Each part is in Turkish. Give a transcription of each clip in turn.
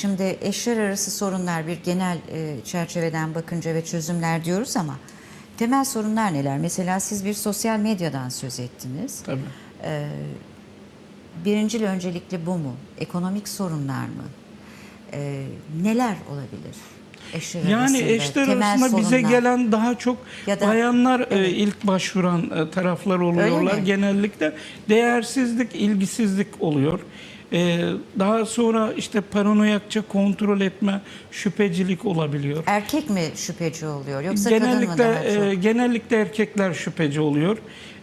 Şimdi eşler arası sorunlar bir genel e, çerçeveden bakınca ve çözümler diyoruz ama temel sorunlar neler? Mesela siz bir sosyal medyadan söz ettiniz. Tabii. Birincil öncelikli bu mu? Ekonomik sorunlar mı? E, neler olabilir? Eşler Yani eşler temel arasında bize sorunlar. gelen daha çok Ya da- bayanlar e, Evet. ilk başvuran e, taraflar oluyorlar. Genellikle değersizlik, ilgisizlik oluyor. E, daha sonra işte paranoyakça kontrol etme, şüphecilik olabiliyor. Erkek mi şüpheci oluyor yoksa kadın mı genellikle daha çok? e, genellikle erkekler şüpheci oluyor.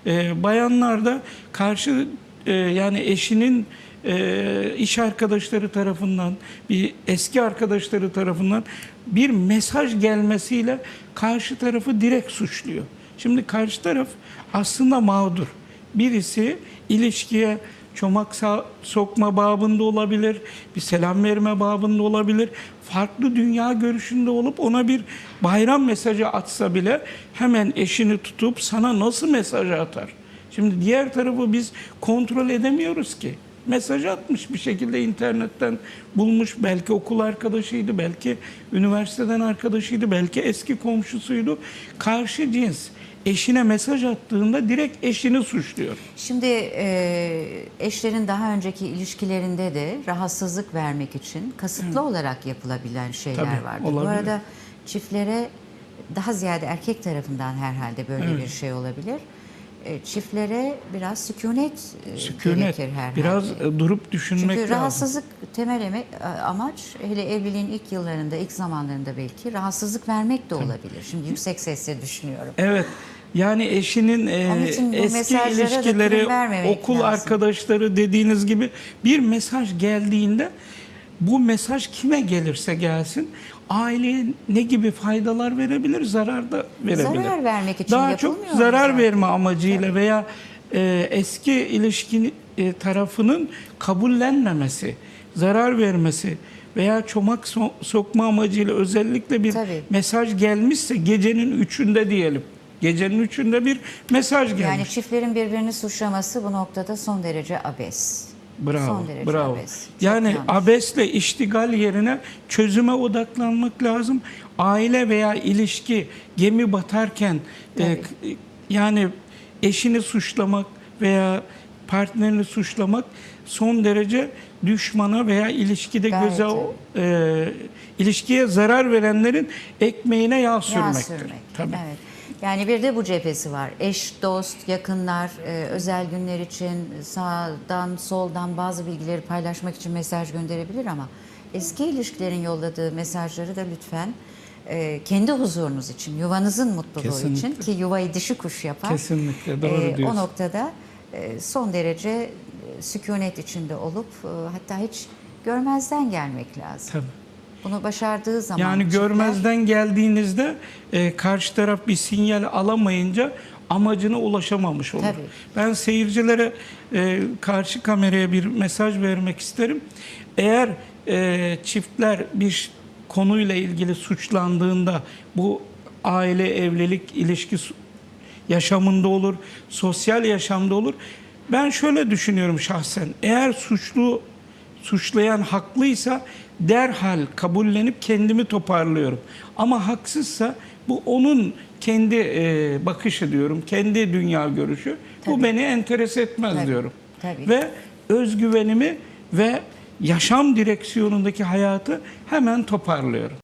E, bayanlar da karşı e, yani eşinin e, iş arkadaşları tarafından bir eski arkadaşları tarafından bir mesaj gelmesiyle karşı tarafı direkt suçluyor. Şimdi karşı taraf aslında mağdur. Birisi ilişkiye çomak sokma babında olabilir, bir selam verme babında olabilir. Farklı dünya görüşünde olup ona bir bayram mesajı atsa bile hemen eşini tutup sana nasıl mesaj atar? Şimdi diğer tarafı biz kontrol edemiyoruz ki. Mesaj atmış bir şekilde internetten bulmuş. Belki okul arkadaşıydı, belki üniversiteden arkadaşıydı, belki eski komşusuydu. Karşı cins eşine mesaj attığında direkt eşini suçluyor. Şimdi e, eşlerin daha önceki ilişkilerinde de rahatsızlık vermek için kasıtlı olarak yapılabilen şeyler Tabii, vardır. Bu olabilir. arada çiftlere daha ziyade erkek tarafından herhalde böyle Evet. bir şey olabilir. E, çiftlere biraz sükunet, e, Sükunet, gerekir herhalde. biraz e, durup düşünmek Çünkü lazım. rahatsızlık temel eme- amaç hele evliliğin ilk yıllarında, ilk zamanlarında belki rahatsızlık vermek de olabilir. Şimdi yüksek sesle düşünüyorum. Evet. Yani eşinin e, eski ilişkileri, okul lazım. arkadaşları dediğiniz gibi bir mesaj geldiğinde bu mesaj kime gelirse gelsin aileye ne gibi faydalar verebilir, zarar da verebilir. Zarar vermek için Daha çok mu zarar zaten? verme amacıyla veya e, eski ilişkin e, tarafının kabullenmemesi, zarar vermesi veya çomak so- sokma amacıyla özellikle bir Tabii. mesaj gelmişse gecenin üçünde diyelim. Gecenin üçünde bir mesaj gelmiş. Yani çiftlerin birbirini suçlaması bu noktada son derece abes. Bravo, son derece bravo. abes. Çok Yani yanlış. abesle iştigal yerine çözüme odaklanmak lazım. Aile veya ilişki gemi batarken e, k- yani eşini suçlamak veya partnerini suçlamak son derece düşmana veya ilişkide Gayet göze e, ilişkiye zarar verenlerin ekmeğine yağ Yağ sürmektir. sürmek. Tabii. Evet. Yani bir de bu cephesi var. Eş, dost, yakınlar, e, özel günler için sağdan, soldan bazı bilgileri paylaşmak için mesaj gönderebilir ama eski ilişkilerin yolladığı mesajları da lütfen e, kendi huzurunuz için, yuvanızın mutluluğu Kesinlikle. için ki yuvayı dişi kuş yapar. Kesinlikle, doğru E, o diyorsun. noktada e, son derece sükunet içinde olup e, hatta hiç görmezden gelmek lazım. Tabii. Bunu başardığı zaman Yani çiftler- görmezden geldiğinizde e, karşı taraf bir sinyal alamayınca amacına ulaşamamış olur. Tabii. Ben seyircilere e, karşı kameraya bir mesaj vermek isterim. Eğer e, çiftler bir konuyla ilgili suçlandığında bu aile, evlilik, ilişki yaşamında olur, sosyal yaşamda olur. Ben şöyle düşünüyorum şahsen. Eğer suçlu suçlayan haklıysa derhal kabullenip kendimi toparlıyorum. Ama haksızsa bu onun kendi e, bakışı diyorum, kendi dünya görüşü. Bu Tabii. beni enteres etmez Tabii, diyorum. tabii. Ve özgüvenimi ve yaşam direksiyonundaki hayatı hemen toparlıyorum.